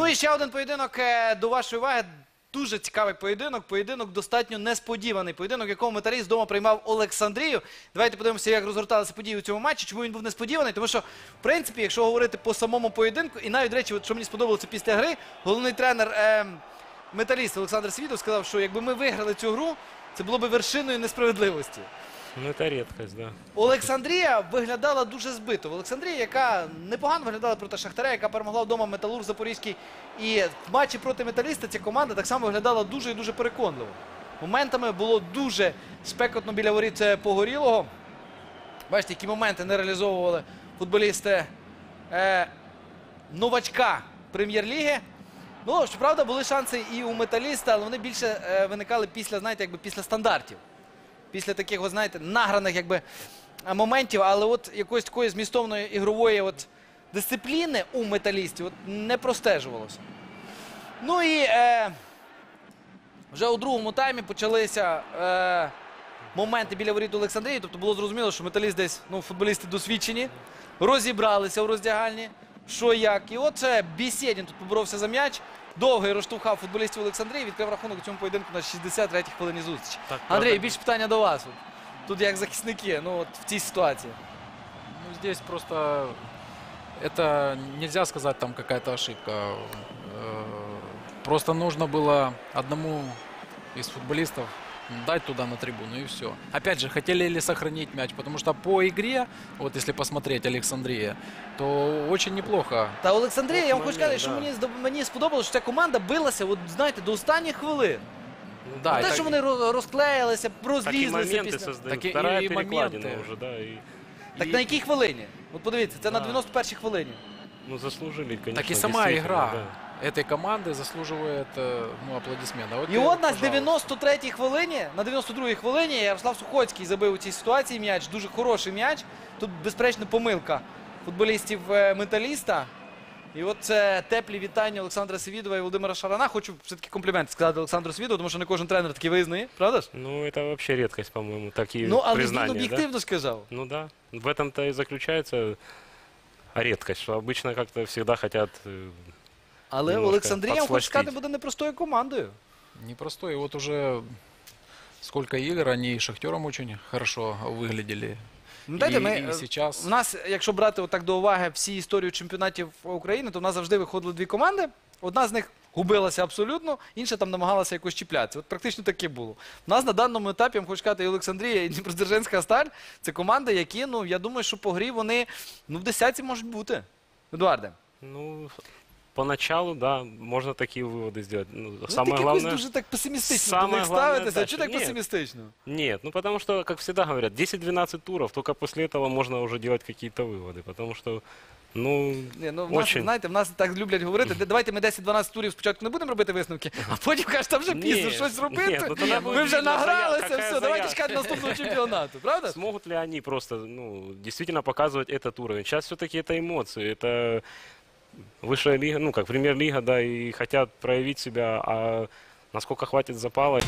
Ну і ще один поєдинок е, до вашої уваги. Дуже цікавий поєдинок. Поєдинок достатньо несподіваний. Поєдинок, в якому металіст вдома приймав Олександрію. Давайте подивимося, як розгорталися події у цьому матчі. Чому він був несподіваний? Тому що, в принципі, якщо говорити по самому поєдинку, і навіть речі, от, що мені сподобалося після гри, головний тренер е, металіст Олександр Свідов сказав, що якби ми виграли цю гру, це було б вершиною несправедливості. Ну, это редкость, да. Олександрія виглядала дуже збито. В Олександрії, яка непогано виглядала проти Шахтаря, яка перемогла вдома Металург Запорізький. І в матчі проти металіста ця команда так само виглядала дуже і дуже переконливо. Моментами було дуже спекотно біля воріт це погорілого. Бачите, які моменти не реалізовували футболісти е, прем'єр-ліги. Ну, щоправда, були шанси і у металіста, але вони більше е, виникали після, знаєте, після стандартів після таких, знаєте, награних якби, моментів, але от якоїсь такої змістовної ігрової от, дисципліни у металістів от, не простежувалося. Ну і е, вже у другому таймі почалися е, моменти біля воріт Олександрії. Тобто було зрозуміло, що металіст десь, ну, футболісти досвідчені, розібралися у роздягальні, що як. І от це Бісєдін тут поборовся за м'яч Довгий розштовхав футболістів Олександрії, відкрив рахунок у цьому поєдинку на 63-й хвилині зустрічі. Так, Андрій, правда. більше питання до вас. От. Тут як захисники, ну от в цій ситуації. Ну, здесь просто это нельзя сказать там какая-то ошибка. Э, Просто нужно было одному из футболистов дать туда на трибуну и все. Опять же, хотели ли сохранить мяч, потому что по игре, вот если посмотреть Александрия, то очень неплохо. Та Олександрія, я вам хочу момент, сказати, що да. мені, здоб- мені сподобалося, що ця команда билася, от, знаєте, до останніх хвилин. Да, Не те, это- що вони роз- розклеїлися, Такие розлізлися моменты після. создают. Так и- Вторая и перекладина моменты. уже, да. И, Так и- на якій хвилині? От подивіться, це на Да. 91-й хвилині. ну, заслужили, конечно. так и сама действительно, игра да. этой команды заслуживает э, ну, аплодисмента. Вот, І э, от на пожалуйста. 93-й хвилині, на 92-й хвилині Ярослав Сухоцький забив у цій ситуації м'яч. Дуже хороший м'яч. Тут, безперечно, помилка футболістів е, металіста. І от це теплі вітання Олександра Севідова і Володимира Шарана. Хочу все-таки комплімент сказати Олександру Свідову, тому що не кожен тренер такий визнає, правда ж? Ну, это вообще редкость, по-моему, такие Ну, але він признания, да? об'єктивно сказав. Ну да, в этом-то и заключается редкость, что обычно как-то всегда хотят... э, але Немножко Олександрія, я хочу сказати, буде непростою командою. Непростой. И вот уже сколько игр, они и Шахтером очень хорошо выглядели. Ну, дайте и, ми, и е, сейчас. У нас, якщо брати отак до уваги всі історію чемпіонатів України, то в нас завжди виходили дві команди. Одна з них губилася абсолютно, інша там намагалася якось чіплятися. От практично таке було. У нас на даному етапі, я вам хочу сказати, і Олександрія, і Дніпродзержинська сталь це команди, які, ну я думаю, що по грі вони ну, в десятці можуть бути. Едуарде. Ну, поначалу, да, можно такие выводы сделать. Ну, Ви самое так главное... якось дуже так песимістично Самое до них главное ставитеся. А дальше. чого так Ні. песимістично? Нет, ну потому что, как всегда говорят, 10-12 туров, только после этого можно уже делать какие-то выводы, потому что, ну, Ні, ну, в нас, Очень. знаєте, в нас так люблять говорити. «Де- Давайте ми 10-12 турів спочатку не будемо робити висновки, а потім кажуть, там вже Ні, пізно щось ні, робити. ну, тоді Ми буде вже видно, награлися, заяв- все, яка давайте заяв. чекати наступного чемпіонату, правда? смогут ли они просто, ну, действительно показывать этот уровень? Сейчас все-таки это эмоции, это высшая лига, ну, как премьер-лига, да, и хотят проявить себя, а насколько хватит запала.